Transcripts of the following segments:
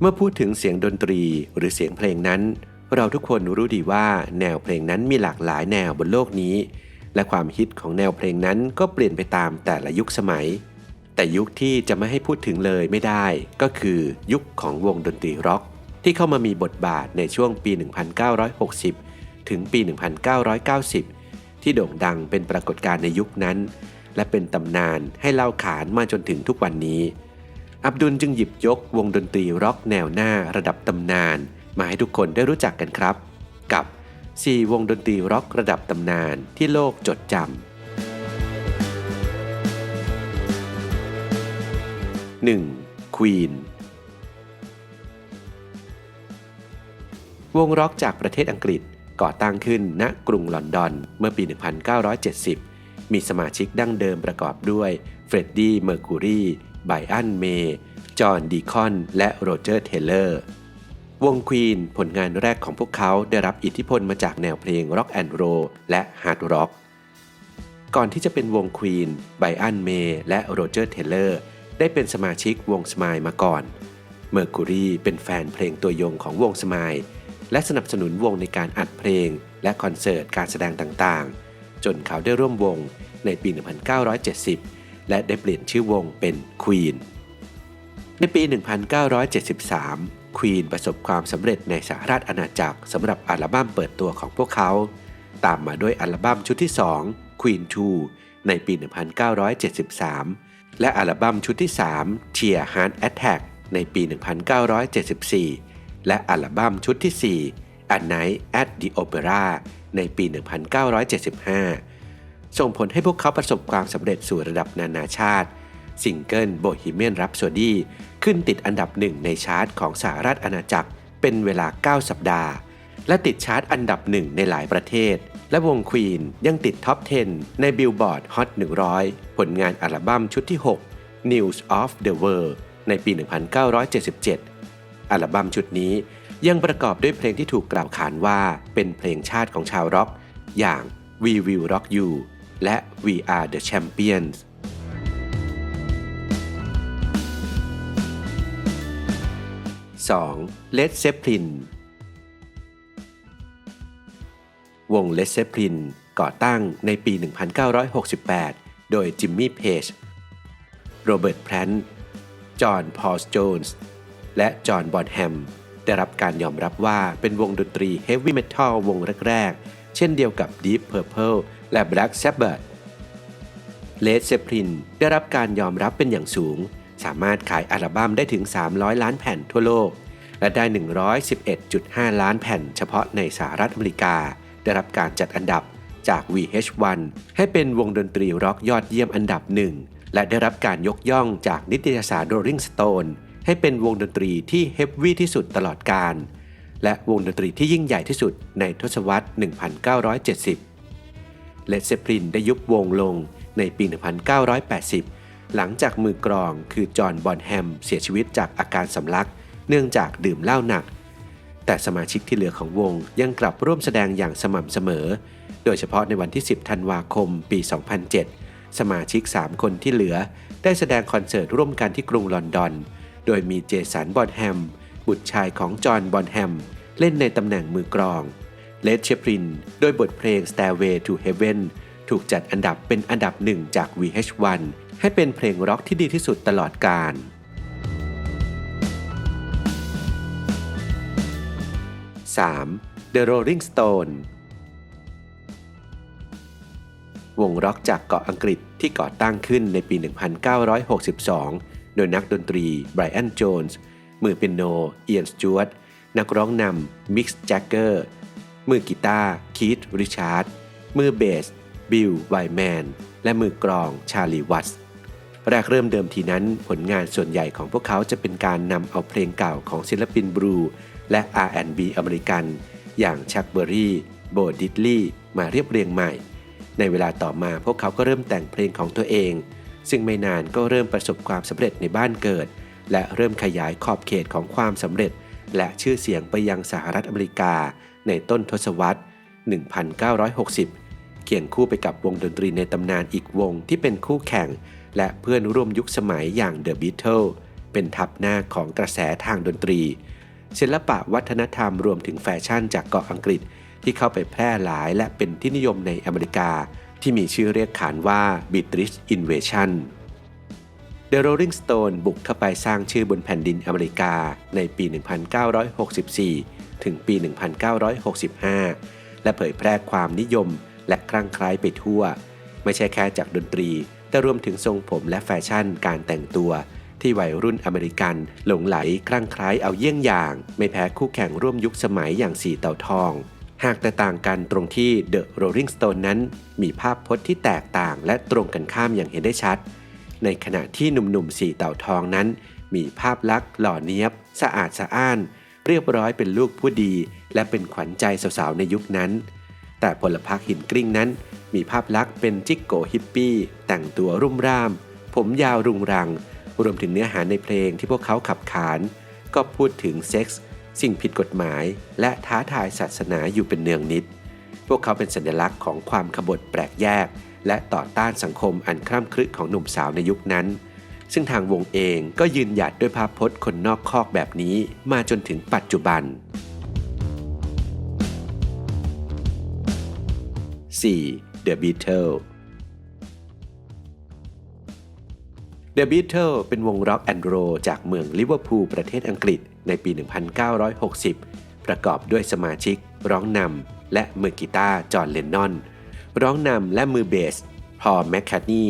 เมื่อพูดถึงเสียงดนตรีหรือเสียงเพลงนั้น เราทุกคนรู้ดีว่าแนวเพลงนั้นมีหลากหลายแนวบนโลกนี้ และความฮิตของแนวเพลงนั้นก็เปลี่ยนไปตามแต่ละยุคสมัย แต่ยุคที่จะไม่ให้พูดถึงเลยไม่ได้ ก็คือยุคของวงดนตรีร็อก ที่เข้ามามีบทบาทในช่วงปี 1960 ถึงปี 1990 ที่โด่งดังเป็นปรากฏการณ์ในยุคนั้น และเป็นตำนานให้เล่าขานมาจนถึงทุกวันนี้ อับดุลจึงหยิบยกวงดนตรีร็อกแนวหน้าระดับตำนาน มาให้ทุกคนได้รู้จักกันครับ กับ 4 วงดนตรีร็อกระดับตำนานที่โลกจดจำ 1. Queen วงร็อกจากประเทศอังกฤษก่อตั้งขึ้นณกรุงลอนดอนเมื่อปี 1970 มีสมาชิกดั้งเดิมประกอบด้วยเฟรดดี้ เมอร์คูรี ไบอันเมย์จอห์นดีคอน และโรเจอร์เทเลอร์ วงควีนผลงานแรกของพวกเขาได้รับอิทธิพลมาจากแนวเพลงร็อกแอนด์โรและฮาร์ดร็อก ก่อนที่จะเป็นวงควีนไบอันเมย์และโรเจอร์เทเลอร์ได้เป็นสมาชิกวงสมายมาก่อน เมอร์คูรีเป็นแฟนเพลงตัวยงของวงสมายและสนับสนุนวงในการอัดเพลง และคอนเสิร์ตการแสดงต่างๆ จนเขาได้ร่วมวงในปี 1970 และได้เปลี่ยนชื่อวงเป็น Queen ในปี 1973 Queen ประสบความสำเร็จในสหราชอาณาจักรสำหรับอัลบั้มเปิดตัวของพวกเขา ตามมาด้วยอัลบั้มชุดที่ 2 Queen 2 ในปี 1973 และอัลบั้มชุดที่ 3 Tear Heart Attack ในปี 1974 และอัลบั้มชุดที่ 4 A Night at the Opera ในปี 1975 ส่งผลให้พวกเขาประสบความสำเร็จสู่ระดับนานาชาติซิงเกิล Bohemian Rhapsody ขึ้นติดอันดับหนึ่งในชาร์ตของสหรัฐอาณาจักรเป็นเวลา 9 สัปดาห์ และติดชาร์ตอันดับหนึ่งในหลายประเทศ และวงควีนยังติดท็อป 10 ในบิลบอร์ดฮอต100 ผลงานอัลบั้มชุดที่ 6 News of the World ในปี 1977 อัลบั้มชุดนี้ยังประกอบด้วยเพลงที่ถูกกล่าวขานว่าเป็นเพลงชาติของชาวร็อก อย่าง We Will Rock You และ We Are the Champions 2. Led Zeppelin วง Led Zeppelin ก่อตั้งในปี 1968 โดยจิมมี่ เพจ โรเบิร์ต แพลนจอห์น พอลส์โจนส์ และจอห์น บอนแฮม ได้รับการยอมรับว่าเป็นวงดนตรีเฮฟวี่เมทัลวงแรก ๆ เช่นเดียวกับ Deep Purple และ Black Sabbath Led Zeppelin ได้รับการยอมรับเป็นอย่างสูง สามารถขายอัลบั้มได้ถึง 300 ล้านแผ่นทั่วโลก และได้ 111.5 ล้านแผ่นเฉพาะในสหรัฐอเมริกา ได้รับการจัดอันดับจาก VH1 ให้เป็นวงดนตรีร็อกยอดเยี่ยมอันดับหนึ่ง และได้รับการยกย่องจากนิตยสาร Rolling Stone ให้เป็นวงดนตรีที่เฮฟวี่ที่สุดตลอดกาลและวงดนตรีที่ยิ่งใหญ่ที่สุดในทศวรรษ 1970 เลดเซปลินได้ยุบวงลงในปี 1980 หลังจากมือกรองคือจอห์นบอนแฮมเสียชีวิตจากอาการสำลัก เนื่องจากดื่มเหล้าหนัก แต่สมาชิกที่เหลือของวงยังกลับร่วมแสดงอย่างสม่ำเสมอ โดยเฉพาะในวันที่ 10 ธันวาคม ปี 2007 สมาชิก 3 คนที่เหลือ ได้แสดงคอนเสิร์ตร่วมกันที่กรุงลอนดอน โดยมีเจสันบอนแฮมบุตรชายของจอห์นบอนแฮมเล่นในตำแหน่งมือกรอง เลดเชปรินโดยบทเพลง Stairway to Heaven ถูกจัดอันดับเป็นอันดับหนึ่งจาก VH1 ให้เป็นเพลงร็อกที่ดีที่สุดตลอดกาล 3. The Rolling Stone วงร็อกจากเกาะอังกฤษที่ก่อตั้งขึ้นในปี 1962 โดยนักดนตรีไบรอัน โจนส์ มือเปียโน เอียน สจวต นักร้องนำมิกซ์ แจ็คเกอร์ มือกีตาร์คีธริชาร์ด มือเบส บิลไวแมน และมือกลองชาลีวัตส์แรกเริ่มเดิมทีนั้นผลงานส่วนใหญ่ของพวกเขาจะเป็นการนำเอาเพลงเก่าของศิลปินบลูและ R&B อเมริกัน อย่างชักเบอรี่ โบดิดลี่ มาเรียบเรียงใหม่ ในเวลาต่อมาพวกเขาก็เริ่มแต่งเพลงของตัวเอง ซึ่งไม่นานก็เริ่มประสบความสำเร็จในบ้านเกิด และเริ่มขยายขอบเขตของความสำเร็จ และชื่อเสียงไปยังสหรัฐอเมริกา ในต้นทศวรรษ 1960 เคียงคู่ไปกับวงดนตรีในตำนานอีกวงที่เป็นคู่แข่ง และเพื่อนร่วมยุคสมัยอย่าง The Beatles เป็นทับหน้าของกระแสทางดนตรี ศิลปะวัฒนธรรมรวมถึงแฟชั่นจากเกาะอังกฤษที่เข้าไปแพร่หลายและเป็นที่นิยมในอเมริกา ที่มีชื่อเรียกขานว่า British Invasion The Rolling Stone บุกเข้าไปสร้างชื่อบนแผ่นดินอเมริกาในปี 1964 ถึงปี 1965 และเผยแพร่ความนิยมและคลั่งไคล้ไปทั่ว ไม่ใช่แค่จากดนตรี แต่รวมถึงทรงผมและแฟชั่นการแต่งตัว ที่วัยรุ่นอเมริกันหลงไหลคลั่งไคล้เอาเยี่ยงอย่าง ไม่แพ้คู่แข่งร่วมยุคสมัยอย่างสีเต่าทอง หากแต่ต่างกันตรงที่ The Rolling Stone นั้น มีภาพพจน์ที่แตกต่างและตรงกันข้ามอย่างเห็นได้ชัด ในขณะที่หนุ่มๆสีเต่าทองนั้น มีภาพลักษณ์หล่อเนี้ยบ สะอาดสะอ้าน เรียบร้อยเป็นลูกผู้ดี และเป็นขวัญใจสาวๆในยุคนั้น แต่พลพรรคหินกริ้งนั้น มีภาพลักษณ์เป็นจิกโกฮิปปี้ แต่งตัวรุ่มร่าม ผมยาวรุงรัง รวมถึงเนื้อหาในเพลงที่พวกเขาขับขาน ก็พูดถึงเซ็กส์สิ่งผิดกฎหมาย และท้าทายศาสนาอยู่เป็นเนืองนิด พวกเขาเป็นสัญลักษณ์ของความขบฏแปลกแยก และต่อต้านสังคมอันคร่ำครึของหนุ่มสาวในยุคนั้น ซึ่งทางวงเองก็ยืนหยัดด้วยภาพพจน์คนนอกคอกแบบนี้มาจนถึงปัจจุบัน 4. The Beatles The Beatles เป็นวงร็อกแอนด์โรจากเมืองลิเวอร์พูลประเทศอังกฤษในปี 1960 ประกอบด้วยสมาชิก ร้องนำและมือกีตาร์จอห์นเลนนอน ร้องนำและมือเบสพอลแมคคาร์นี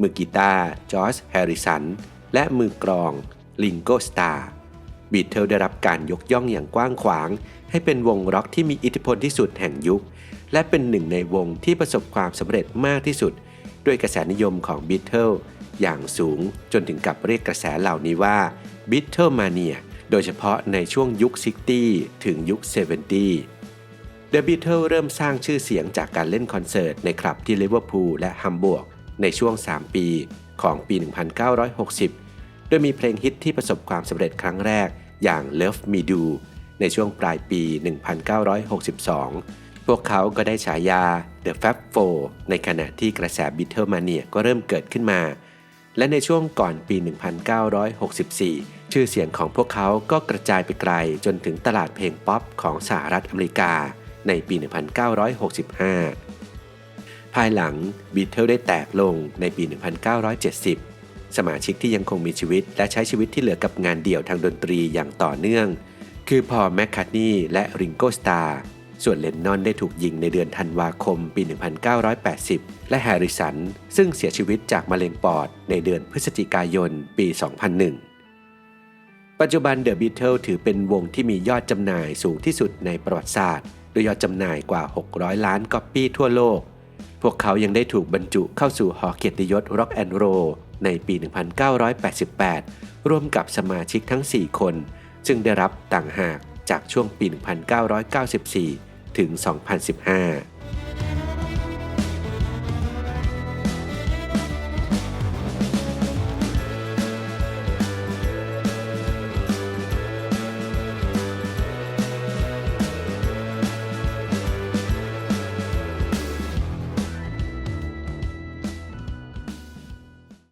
มือกีตาร์จอร์จแฮริสัน และมือกลองลิงโกสตาร์บีเทลได้รับการยกย่องอย่างกว้างขวาง ให้เป็นวงร็อกที่มีอิทธิพลที่สุดแห่งยุค และเป็นหนึ่งในวงที่ประสบความสำเร็จมากที่สุด ด้วยกระแสนิยมของบีเทิลอย่างสูงจนถึงกับเรียกกระแสเหล่านี้ว่าบิทเทิลมาเนียโดยเฉพาะในช่วงยุค 60 ถึงยุค 70 The Beatles เริ่มสร้างชื่อเสียงจากการเล่นคอนเสิร์ตในคลับที่ลิเวอร์พูลและฮัมบูร์ก ในช่วง 3 ปีของปี 1960 โดยมีเพลงฮิตที่ประสบความสำเร็จครั้งแรกอย่าง Love Me Do ในช่วงปลายปี 1962 พวกเขาก็ได้ฉายา The Fab Four ในขณะที่กระแส Beatlemania ก็เริ่มเกิดขึ้นมา และในช่วงก่อนปี 1964 ชื่อเสียงของพวกเขาก็กระจายไปไกลจนถึงตลาดเพลงป๊อปของสหรัฐอเมริกาในปี 1965 ภายหลังบีเทิลได้แตกลงในปี 1970 สมาชิกที่ยังคงมีชีวิตและใช้ชีวิตที่เหลือกับงานเดี่ยวทางดนตรีอย่างต่อเนื่อง คือพอลแมคคาร์นีและริงโกสตาร์ส่วนเลนนอนได้ถูกยิงในเดือนธันวาคมปี 1980 และแฮร์ริสัน ซึ่งเสียชีวิตจากมะเร็งปอดในเดือนพฤศจิกายนปี 2001 ปัจจุบันเดอะบีเทิลถือเป็นวงที่มียอดจำหน่ายสูงที่สุดในประวัติศาสตร์ โดยยอดจำหน่ายกว่า 600 ล้านก๊อปปี้ทั่วโลก พวกเขายังได้ถูกบรรจุเข้าสู่หอเกียรติยศร็อกแอนด์โรในปี 1988 ร่วมกับสมาชิกทั้ง 4 คน ซึ่งได้รับต่างหากจากช่วงปี 1994 ถึง 2015